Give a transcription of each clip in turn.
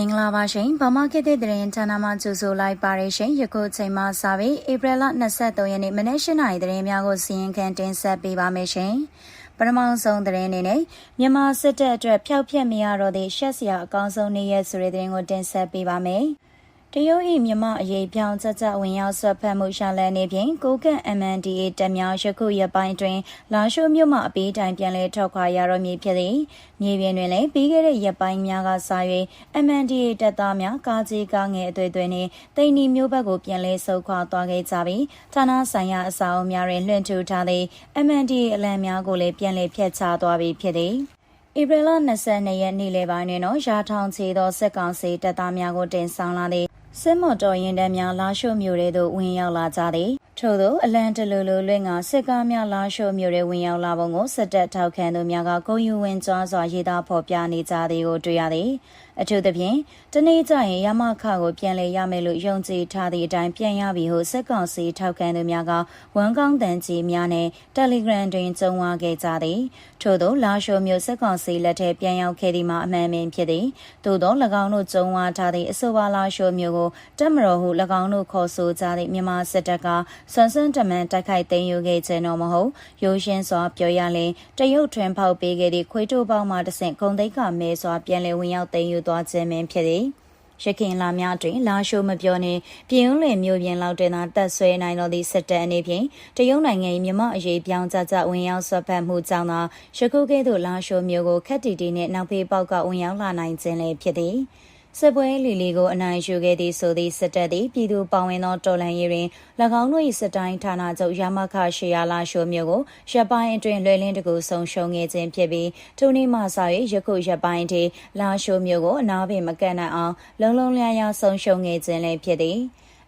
မင်္ဂလာပါရှင်ဗမာခေတ်တဲ့တဲ့ရင်ဌာနမှကြိုဆိုလိုက်ပါရရှင်ယခုချိန်မှစပြီးဧပြီလ23ရက်နေ့မနေ့၈နာရီသတင်းများကိုစီရင်ခံတင်ဆက်ပေးပါမယ်ရှင်ပထမဆုံးသတင်းအနေနဲ့မြန်မာစစ်တပ်အတွက်ဖျောက်ဖျက်မရတော့တဲ့ရှက်စရာအကောင်းဆုံးနေ့ရက်ဆိုတဲ့သတင်းကိုတင်ဆက်ပေးပါမယ်။ တရုတ်၏မြမအရေးပြောင်းကြကြဝင်ရောက်ဆွတ်ဖက်မှုရှာလန်နေပြင်ကိုကန့် MNDA တက်မြောင်ယခုရက်ပိုင်းတွင်လာရှိုးမြို့မှအပေးတိုင်ပြန်လဲထွက်ခွာရတော့မည်ဖြစ်သည်မြေပြင်တွင်လည်းပြီးခဲ့တဲ့ရက်ပိုင်းများကစ၍ MNDA တက်သားများကားကြီးကားငယ်အသွေးသွေးနှင့်တိန်နီမျိုးဘက်ကိုပြန်လဲဆုတ်ခွာသွားခဲ့ကြပြီးဌာနဆိုင်ရာအစာအုပ်များတွင်လွှင့်ထူထားသည့် MNDA အလံများကိုလည်းပြန်လဲဖျက်ချသွားပြီဖြစ်သည်ဧပြီလ22ရက်နေ့လယ်ပိုင်းတွင်တော့ရာထောင်ချီသောစစ်ကောင်စီတပ်သားများကိုတင်ဆောင်လာသည့် စစ်မော်တော်ရင်တန်းများလာရှို့မြို့ရဲသို့ဝင်ရောက်လာကြသည် ထို့သောအလံတလူလူလွင့်ကစစ်ကားများလာရှို့မြို့ရဲဝင်ရောက်လာပုံကိုစစ်တပ်ထောက်ခံသူများကဂုံယူဝင်ကြွားစွာရေးသားဖော်ပြနေကြသည်ကိုတွေ့ရသည်အထူးသဖြင့်တနေ့ကျရင်ရမခကိုပြန်လည်ရမယ်လို့ယုံကြည်ထားသည့်အတိုင်းပြန်ရပြီဟုစစ်ကောင်စီထောက်ခံသူများကဝန်ကောင်းတန်ကြီးများနဲ့ Telegram တွင်ကြုံဝါခဲ့ကြသည်ထို့သောလာရှိုးမြို့စစ်ကောင်စီလက်ထက်ပြန်ရောက်ခဲ့သည်မှာအမှန်ပင်ဖြစ်သည်သို့သော၎င်းတို့ကြုံဝါထားသည့်အဆိုပါလာရှိုးမြို့ကိုတက်မတော်ဟု၎င်းတို့ခေါ်ဆိုကြသည့်မြန်မာစစ်တပ်ကဆွမ်းဆွမ်းတမန်တိုက်ခိုက်သိမ်းယူခဲ့ခြင်းတော့မဟုတ်ရိုးရှင်းစွာပြောရရင်တရုတ်ထွန်းဖောက်ပေးခဲ့သည့်ခွေးတိုးပေါင်းမှတဆင့်ဂုံသိက္ခမဲစွာပြန်လည်ဝင်ရောက်သိမ်းယူသွားခြင်းပင်ဖြစ်သည်ရခင်လာများတွင် လာရှိုးမပြောနှင့်ပြည်ဦးလွင်မျိုးပြင်လောက်တင်သာတက်ဆွဲနိုင်တော်သည့်စစ်တပ်အနေဖြင့်တရုတ်နိုင်ငံ၏မြမအရေးပြောင်းကြကြဝင်ရောက်ဆွတ်ဖက်မှုကြောင့်သာရခုကဲ့သို့လာရှိုးမျိုးကိုခက်တီတီနှင့်နောက်ဖေးပေါက်ကဝင်ရောက်လာနိုင်ခြင်းလည်းဖြစ်သည် စစ်ပွဲလီလီကိုအနိုင်ယူခဲ့သည့်ဆိုသည့်စစ်တပ်သည်ပြည်သူပါဝင်သောတော်လှန်ရေးတွင်၎င်းတို့၏စစ်တိုင်းဌာနချုပ်ရမခရှေယာလာရှိုမျိုးကိုရပ်ပိုင်းအတွင်းလွယ်လင်းတကူဆုံရှုံခဲ့ခြင်းဖြစ်ပြီးထိုနေ့မှစ၍ယခုရပ်ပိုင်းထိလာရှိုမျိုးကိုအနာပင်မကန့်နိုင်အောင်လုံလုံလျားလျားဆုံရှုံခဲ့ခြင်းလည်းဖြစ်သည်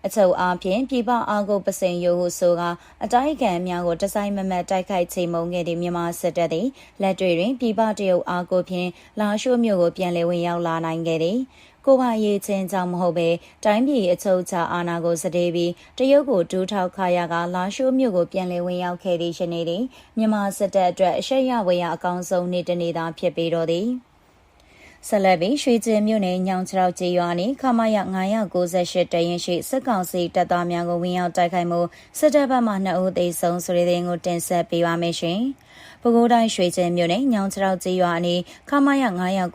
အချုပ်အားဖြင့်ပြည်ပအားကိုပစိန်ယိုဟုဆိုကအတိုက်ခံများကိုတစိုင်းမမတ်တိုက်ခိုက်ချိန်မုံခဲ့သည့်မြန်မာစစ်တပ်သည်လက်တွေတွင်ပြည်ပတရုတ်အားကိုဖြင့်လာရှိုးမြို့ကိုပြန်လည်ဝင်ရောက်လာနိုင်ခဲ့သည် ကိုပါရေးချင်းကြောင့်မဟုတ်ပဲတိုင်းပြည်အချုပ်ချအာဏာကိုစတဲ့ပြီးတရုတ်ကိုဒူးထောက်ခါရကလာရှိုးမြို့ကိုပြန်လည်ဝင်ရောက်ခဲ့သည့်ယနေ့တွင်မြန်မာစစ်တပ်အတွက်အရှက်ရဝေရအကောင်းဆုံးနေ့တစ်နေ့သာဖြစ်ပေတော့သည်ဆက်လက်ပြီးရွှေကျင်မြို့နယ်ညောင်ချောက်ကျေးရွာနှင့်ခမရ998တရင်ရှိစစ်ကောင်စီတပ်သားများကိုဝင်ရောက်တိုက်ခိုက်မှုစစ်တပ်ဘက်မှ2ဦးသေဆုံးဆိုတဲ့တဲ့ကိုတင်ဆက်ပေးပါမယ်ရှင်။ ပဲခူးတိုင်းရွှေကျင်းမြို့နယ်ညောင်ချောက်ကျေးရွာအနီးခမရ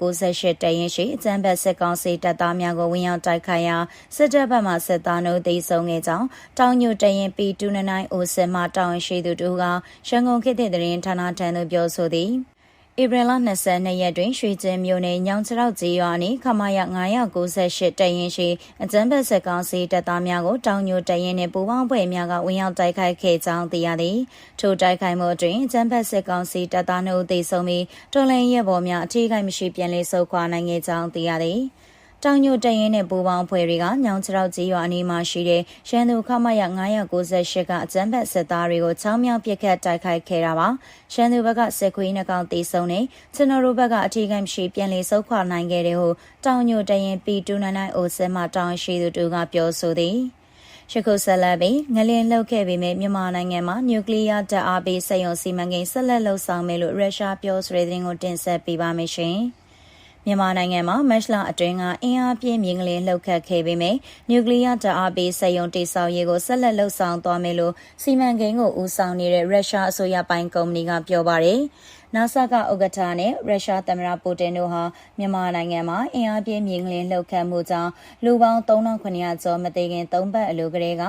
998တရင်ရှိအကြမ်းဖက်စစ်ကောင်စီတပ်သားများကိုဝင်ရောက်တိုက်ခိုက်ရာစစ်တပ်ဘက်မှစစ်သားတို့တိုက်ဆုံခဲ့ကြောင်းတောင်ညိုတရင်ပီ299အိုစင်မှတောင်ရှိသူတို့ကရန်ကုန်ခေတ်တဲ့တရင်ဌာနထံသို့ပြောဆိုသည် ဧပြီလ22ရက်တွင်ရွှေကျင်းမြို့နယ်ညောင်ချောက်ကျေးရွာနှင့်ခမာယ998တရင်ရှိအကြမ်းဖက်စစ်ကောင်စီတပ်သားများကိုတောင်ညိုတရင်နှင့်ပူးပေါင်းဖွဲ့များကဝင်ရောက်တိုက်ခိုက်ခဲ့ကြောင်းသိရသည်ထိုတိုက်ခိုက်မှုအတွင်းအကြမ်းဖက်စစ်ကောင်စီတပ်သားနှုတ်သေဆုံးပြီးတော်လှန်ရေးဘော်များအထိခိုက်မရှိပြန်လည်ဆုတ်ခွာနိုင်ခဲ့ကြောင်းသိရသည် တောင်ညိုတရင်နဲ့ပူပေါင်းဖွဲ့တွေကညောင်ချောက်ကြီးရွာအနီးမှာရှိတဲ့ရန်သူခမရ998ကအကြမ်းဖက်စစ်သားတွေကိုချောင်းမြောက်ပစ်ခတ်တိုက်ခိုက်ခဲ့တာပါရန်သူဘက်ကစစ်ခွေးနှကောင်တေဆုံးနေကျွန်တော်တို့ဘက်ကအထီးကမ်းရှိပြန်လည်ဆုတ်ခွာနိုင်ခဲ့တယ်ဟုတောင်ညိုတရင် P299 အိုစင်မှတောင်ရှိသူတို့ကပြောဆိုသည်ယခုဆက်လက်ပြီးငလင်လှုပ်ခဲ့ပေမဲ့မြန်မာနိုင်ငံမှာနျူကလ িয়ার တပ်အားပေးစက်ရုံစီမံကိန်းဆက်လက်လှုပ်ဆောင်မယ်လို့ရုရှားပြောဆိုတဲ့သတင်းကိုတင်ဆက်ပေးပါမယ်ရှင်။ မြန်မာနိုင်ငံမှာမတ်လအတွင်းကအင်အားပြင်းမြင်းကလေးလှုပ်ခတ်ခဲ့ပေမဲ့နျူကလ িয়ার ဓာတ်အားပေးစက်ရုံတိစောက်ရေးကိုဆက်လက်လှုပ်ဆောင်သွားမယ်လို့စီမံကိန်းကိုဦးဆောင်နေတဲ့ရုရှားအစိုးရပိုင်းကုမ္ပဏီကပြောပါတယ်။ NASA ကဥက္ကဋ္ဌနဲ့ရုရှားသမ္မတပူတင်တို့ဟာမြန်မာနိုင်ငံမှာအင်အားပြင်းမြင်းကလေးလှုပ်ခတ်မှုကြောင့်လူပေါင်း3900ကျော်မသေးခင်၃ပတ်အလိုကလေးက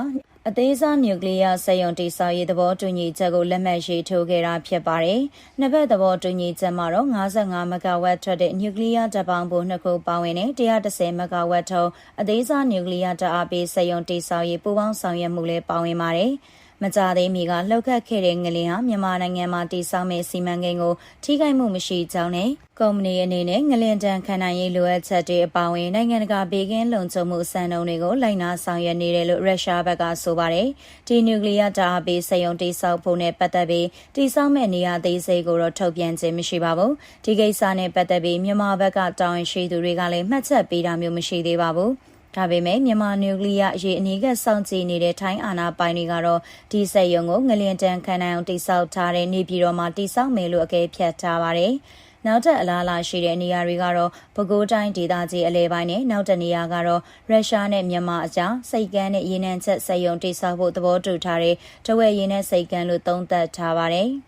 အသေးစားနျူကလ িয়ার စက်ရုံတိစောက်ရေးသဘောတူညီချက်ကိုလက်မှတ်ရေးထိုးခဲ့တာဖြစ်ပါတယ်။နှစ်ဘက်သဘောတူညီချက်မှာတော့55မဂါဝက်ထွက်တဲ့နျူကလ িয়ার ဓာတ်ပေါင်းဖိုနှစ်ခုပါဝင်တဲ့130မဂါဝက်ထုံးအသေးစားနျူကလ িয়ার ဓာတ်အားပေးစက်ရုံတိစောက်ရေးပူးပေါင်းဆောင်ရွက်မှုလည်းပါဝင်ပါတယ်။ မကြသေးမီကလှုပ်ခတ်ခဲ့တဲ့ငလင်ဟာမြန်မာနိုင်ငံမှာတည်ဆောက်မဲ့စီမံကိန်းကိုထိခိုက်မှုမရှိကြောင်းနဲ့ကုမ္ပဏီအနေနဲ့ငလင်တန်ခံနိုင်ရေးလိုအပ်ချက်တွေအပါအဝင်နိုင်ငံတကာဘေးကင်းလုံခြုံမှုစံနှုန်းတွေကိုလိုက်နာဆောင်ရွက်နေတယ်လို့ရုရှားဘက်ကဆိုပါတယ်။ဒီနျူကလ িয়ার ဓာတ်အားပေးစက်ရုံတိဆောက်ဖို့နဲ့ပတ်သက်ပြီးတိဆောက်မဲ့နေရာသေးစိတ်ကိုတော့ထုတ်ပြန်ခြင်းမရှိပါဘူး။ဒီကိစ္စနဲ့ပတ်သက်ပြီးမြန်မာဘက်ကတာဝန်ရှိသူတွေကလည်းမှတ်ချက်ပေးတာမျိုးမရှိသေးပါဘူး။ ဒါပေမဲ့မြန်မာနျူကလ িয়ার အရေးအနည်းကစောင့်ကြည့်နေတဲ့ထိုင်းအာဏာပိုင်တွေကတော့ဒီစက်ရုံကိုငလျင်တန်ခံနိုင်အောင်တိစောက်ထားတဲ့နေပြည်တော်မှာတိစောက်မယ်လို့အကဲဖြတ်ထားပါတယ်။နောက်ထပ်အလားအလာရှိတဲ့နေရာတွေကတော့ပဲခူးတိုင်းဒေသကြီးအလဲပိုင်းနဲ့နောက်တစ်နေရာကတော့ရုရှားနဲ့မြန်မာအကြားစိတ်ကမ်းနဲ့ရေနံချက်စက်ရုံတိစောက်ဖို့သဘောတူထားတဲ့တဝက်ရေနံစိတ်ကမ်းလို့သုံးသပ်ထားပါတယ်။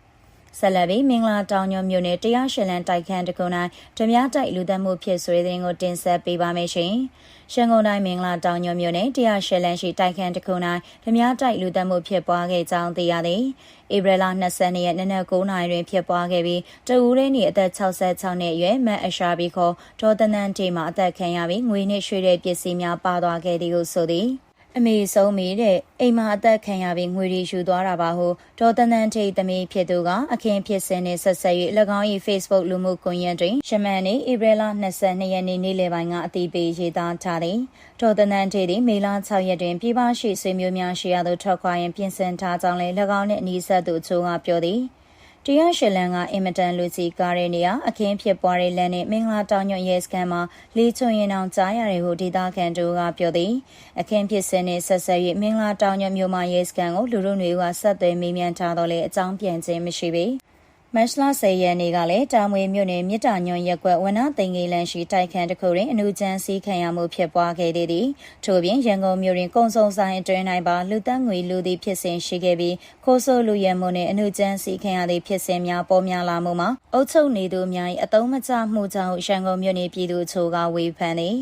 ဆက်လက်ပြီးမင်္ဂလာတောင်ညွန့်မြို့နယ်တရားရှင်လန်တိုက်ခန်းတကုန်းတိုင်းဓမြတိုက်လူသက်မှုဖြစ်ဆွေးတဲ့ကိုတင်ဆက်ပေးပါမယ်ရှင်။ရှန်ကုန်တိုင်းမင်္ဂလာတောင်ညွန့်မြို့နယ်တရားရှင်လန်ရှိတိုက်ခန်းတကုန်းတိုင်းဓမြတိုက်လူသက်မှုဖြစ်ပွားခဲ့ကြောင်းသိရသည်။ဧပြီလ22ရက်နေ့နက်9:00နာရီတွင်ဖြစ်ပွားခဲ့ပြီးတဦးရင်းနေအသက်66နှစ်အရွယ်မတ်အရှာဘီခေါ်ဒေါ်တနန်တီမှာအသက်ခံရပြီးငွေနှင့်ရွှေတဲ့ပစ္စည်းများပါသွားခဲ့သည်ဟုဆိုသည်။ အမေဆုံးမိတဲ့အိမ်မှာအသက်ခံရပြီးငွေတွေယူသွားတာပါဟုဒေါ်တန်တန်ထိတ်သမီးဖြစ်သူကအခင်းဖြစ်စဉ်နဲ့ဆက်ဆက်၍၎င်း၏ Facebook လူမှုကွန်ရက်တွင်ရှမန်နေဧပြီလ22ရက်နေ့နေ့လယ်ပိုင်းကအတိပေးရေးသားထားသည်ဒေါ်တန်တန်ထိတ်သည်မေလ6ရက်တွင်ပြည်ပရှိဆွေမျိုးများရှိရာသို့ထွက်ခွာရန်ပြင်ဆင်ထားကြောင်းလည်း၎င်းနှင့်အနီးစပ်သူအချို့ကပြောသည် တရားရှလန်ကအင်မတန်လူစီကားတဲ့နေရာအခင်းဖြစ်ပွားတဲ့လမ်းနဲ့မင်္ဂလာတောင်ညွန့်ရဲစခန်းမှာလေချွန်ရင်အောင်ကြားရတယ်ဟုဒေသခံတို့ကပြောသည်အခင်းဖြစ်စဉ်နဲ့ဆက်ဆက်၍မင်္ဂလာတောင်ညွန့်မြို့မှာရဲစခန်းကိုလူတို့တွေကဆက်သွယ်မေးမြန်းထားတော့လေအကြောင်းပြန်ခြင်းမရှိပေ မတ်လ10ရက်နေ့ကလည်းတာမွေမြို့နယ်မြစ်တာညွန်ရက်ကွက်ဝနသိန်ငေလန်ရှိတိုက်ခန်းတစ်ခုတွင်အနုချမ်းစီးခံရမှုဖြစ်ပွားခဲ့သည်သည်ထို့ပြင်ရန်ကုန်မြို့တွင်ကုံစုံဆိုင်အတွင်း၌ပါလူသက်ငွေလူသည်ဖြစ်စဉ်ရှိခဲ့ပြီးခိုးဆိုးလူရဲမှုနှင့်အနုချမ်းစီးခံရသည့်ဖြစ်စဉ်များပေါ်များလာမှုမှာအုပ်ချုပ်နေသူများ၏အသုံးမကျမှုကြောင့်ရန်ကုန်မြို့နယ်ပြည်သူချို့ကဝေဖန်သည်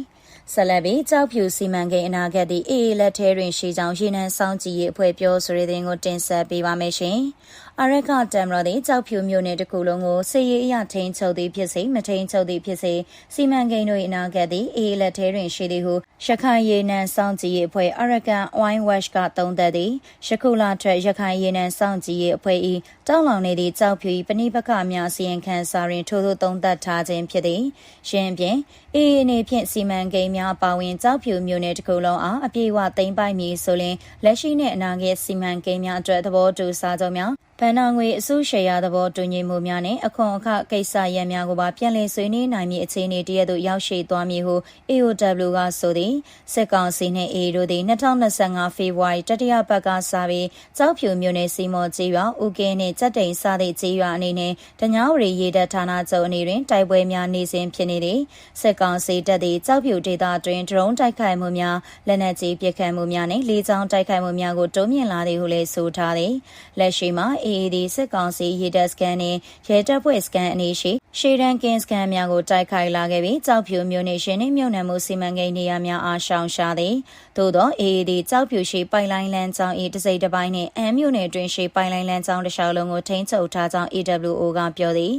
ဆက်လက်ပြီးကြောက်ဖြူစီမံကိန်းအနာဂတ်သည့်အေးအေးလက်ထဲတွင်ရှိကြောင်းရေနံစောင့်ကြည့်ရေးအဖွဲ့ပြောဆိုတဲ့တဲ့ကိုတင်ဆက်ပေးပါမယ်ရှင်။ အရက်ကတမ်ရသည်ကြောက်ဖြူမျိုးနယ်တစ်ခုလုံးကိုစစ်ရေးအရထိန်ချုပ်သည်ဖြစ်စေမထိန်ချုပ်သည်ဖြစ်စေစီမံကိန်းတို့၏အနာဂတ်သည်အေးလက်ထဲတွင်ရှိသည်ဟုရခိုင်ရေနံစောင့်ကြည့်ရေးအဖွဲ့အရကန်ဝိုင်းဝက်ကသုံးသပ်သည်ယခုလထွက်ရခိုင်ရေနံစောင့်ကြည့်ရေးအဖွဲ့၏တောက်လောင်နေသည့်ကြောက်ဖြူ၏ပဏိပကများစီရင်ခံစာတွင်ထိုးထိုးသုံးသပ်ထားခြင်းဖြစ်သည်ရှင်းဖြင့်အေးအနေဖြင့်စီမံကိန်းများပါဝင်ကြောက်ဖြူမျိုးနယ်တစ်ခုလုံးအားအပြည့်အဝသိမ်းပိုက်မည်ဆိုရင်လက်ရှိနှင့်အနာဂတ်စီမံကိန်းများအတွက်သဘောတူစာချုပ်များ ဗန်နာငွေအစုရှယ်ယာသဘောတူညီမှုများနဲ့အခွန်အခကိစ္စရပ်များကိုပါပြန်လည်ဆွေးနွေးနိုင်မည့်အခြေအနေတည်းသို့ရောက်ရှိသွားမည်ဟု AOW ကဆိုသည်စစ်ကောင်စီနှင့် AA တို့သည်2025ဖေဖော်ဝါရီတတိယပတ်ကစပြီးကြောက်ဖြူမြို့နယ်စီမော်ကျေးရွာဦးကင်းနှင့်စက်တိန်စသည့်ကျေးရွာအနေနဲ့တညာဝရီရေတပ်ဌာနချုပ်အနေတွင်တိုက်ပွဲများနေစဉ်ဖြစ်နေသည်စစ်ကောင်စီတပ်သည်ကြောက်ဖြူဒေသတွင်ဒရုန်းတိုက်ခိုက်မှုများလက်နက်ကြီးပစ်ခတ်မှုများနှင့်လေကြောင်းတိုက်ခိုက်မှုများကိုတိုးမြင့်လာသည်ဟုလည်းဆိုထားသည်လက်ရှိမှာ AAD စစ်ကောင်စီရေတပ်စကန်နှင့်ရဲတပ်ဖွဲ့စကန်အနေရှိရှေးတန်းကင်းစကန်များကိုတိုက်ခိုက်လာခဲ့ပြီးကြောက်ဖြူမြို့နယ်ရှင်နှင့်မြို့နယ်မှုစီမံကိန်းနေရာများအားရှောင်ရှားသည်သို့သော AAD ကြောက်ဖြူရှိပိုင်လိုင်းလန်းကျောင်း၏တစိမ့်တစ်ပိုင်းနှင့်အမ်းမြို့နယ်တွင်ရှိပိုင်လိုင်းလန်းကျောင်းတစ်လျှောက်လုံးကိုထိန်းချုပ်ထားကြောင်း AWO ကပြောသည်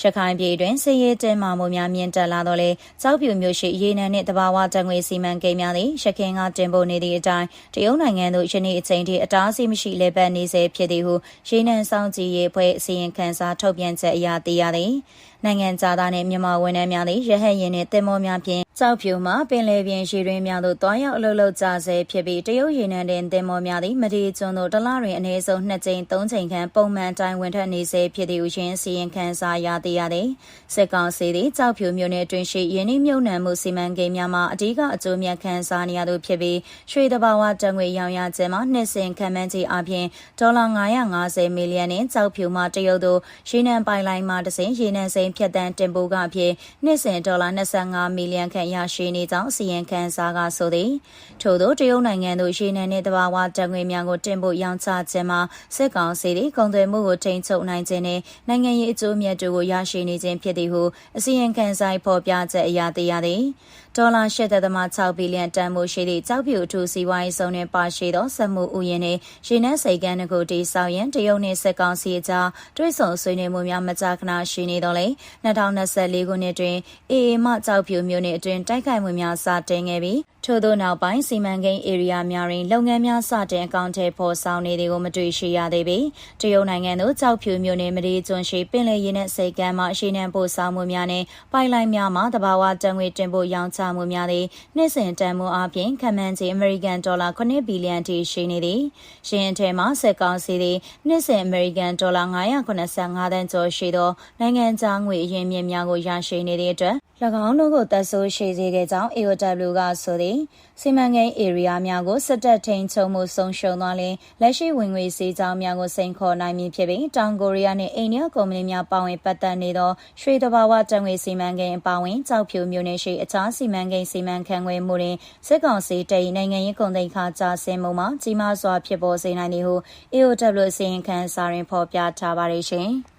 ရခိုင်ပြည်တွင်စစ်ရေးတင်းမာမှုများမြင့်တက်လာတော့လေကြောက်ပြူမျိုးရှိရေနံနှင့်တဘာဝတံငွေစီမံကိန်းများသည်ရခိုင်ကတင်ပို့နေသည့်အတိုင်းတရုတ်နိုင်ငံသို့ယနေ့အချိန်ထိအတားအဆီးမရှိလဲပတ်နေစေဖြစ်သည်ဟုရေနံဆောင်ကြည်ရေးအဖွဲ့အစည်းအခန်းစာထုတ်ပြန်ချက်အရသိရသည် နိုင်ငံသားနဲ့မြန်မာဝန်ထမ်းများသည်ရဟတ်ရင်နှင့်တင်မောများဖြင့်ကြောက်ဖြူမှပင်လယ်ပြင်ရေတွင်းများသို့တွားရောက်အလုပ်လုပ်ကြဆဲဖြစ်ပြီးတရုတ်ရေနံတင်တင်မောများသည်မဒီကျွန်းသို့တလတွင်အနည်းဆုံး2ကြိမ်3ကြိမ်ခန့်ပုံမှန်တိုင်းဝင်ထွက်နေစေဖြစ်သည့်ဥရှင်စီရင်ခန်းစာရသိရသည်စစ်ကောင်စီသည်ကြောက်ဖြူမြို့နယ်တွင်ရှိရင်းနှီးမြုပ်နှံမှုစီမံကိန်းများမှာအဓိကအကျိုးမြတ်ခံစားနေရသူဖြစ်ပြီးရွှေတဘာဝတံငွေရောင်ရခြင်းမှာနှစ်စဉ်ခံမှန်းကြီးအပြင်ဒေါ်လာ950မီလီယံနှင့်ကြောက်ဖြူမှတရုတ်သို့ရေနံပိုင်လိုင်းမှတစဉ်ရေနံစိမ်းဖြတ်တန်းတင်ပို့ကအဖြစ်နှစ်စဉ်ဒေါ်လာ25မီလီယံခန့်ရရှိနေကြောင်းစီရင်ခံစားကဆိုသည်ထို့သောတရုတ်နိုင်ငံသို့ရေနံနှင့်တဘာဝတံငွေများကိုတင်ပို့ရောင်းချခြင်းမှာစစ်ကောင်စီသည်ကုန်သွယ်မှုကိုထိန်းချုပ်နိုင်ခြင်းနှင့်နိုင်ငံရေးအကျိုးမြတ်တို့ကိုရရှိနေခြင်းဖြစ်သည်ဟုအစီရင်ခံစာဖော်ပြချက်အရသိရသည်ဒေါ်လာ8.6ဘီလီယံတန်ဖိုးရှိသည့်ကြောက်ဖြူအထူးစီးပွားရေးစုံနဲ့ပါရှိသောစက်မှုဥယျာဉ်နှင့်ရေနံစိတ်ကမ်းတို့ကိုတိစောက်ရန်တရုတ်နှင့်စစ်ကောင်စီအကြားတွဲဆုံဆွေးနွေးမှုများမကြာခဏရှိနေတော့လေ2024ခုနှစ်တွင်အေအေမှကြောက်ဖြူမြို့နယ်အတွင်းတိုက်ခိုက်မှုများစတင်ခဲ့ပြီးထို့သောနောက်ပိုင်းစီမံကိန်းဧရိယာများတွင်လုပ်ငန်းများစတင်အကောင့်ထဲပေါ်ဆောင်နေသည်ကိုမတွေ့ရှိရသေးပေတရုတ်နိုင်ငံသို့ကြောက်ဖြူမြို့နယ်မဒီကျွန်းရှိပင်လယ်ရေနက်စိတ်ကမ်းမှအရှိနှံပို့ဆောင်မှုများနှင့်ပိုင်လိုင်းများမှတဘာဝတံငွေတင်ပို့ရောင်းချမှုများသည်နှစ်စဉ်တန်မှုအပြင်ခန့်မှန်းခြေအမေရိကန်ဒေါ်လာ9ဘီလီယံထိရှိနေသည်။ရှင်းအထက်မှာစက်ကောင်စီသည်နှစ်စဉ်အမေရိကန်ဒေါ်လာ985သန်းကျော်ရှိသောနိုင်ငံခြားငွေအရင်းမြစ်များကိုရရှိနေတဲ့အတွက်၎င်းတို့ကိုတပ်ဆိုးရှိစေခဲ့ကြောင်း AOW ကဆိုသည်စီမံကိန်း area များကိုစစ်တပ်ထိန်ချုပ်မှုဆုံးရှုံးသွားလင်လက်ရှိဝင်ငွေစည်းကြောင်းများကိုစိန်ခေါ်နိုင်မည်ဖြစ်ပြီးတောင်ကိုရီးယားနှင့်အိန္ဒိယကုမ္ပဏီများပါဝင်ပတ်သက်နေသောရွှေတဘာဝတံငွေစီမံကိန်းအပါအဝင်ကြောက်ဖြူမျိုးနယ်ရှိအခြားစီမံကိန်းစီမံခန့်ခွဲမှုတွင်စစ်ကောင်စီတည်နိုင်ငံရေးကုန်သိမ်းခါကြာဆင်းမှုမှာကြီးမားစွာဖြစ်ပေါ်စေနိုင်သည်ဟု AOW အစီရင်ခံစာတွင်ဖော်ပြထားပါတယ်ရှင်။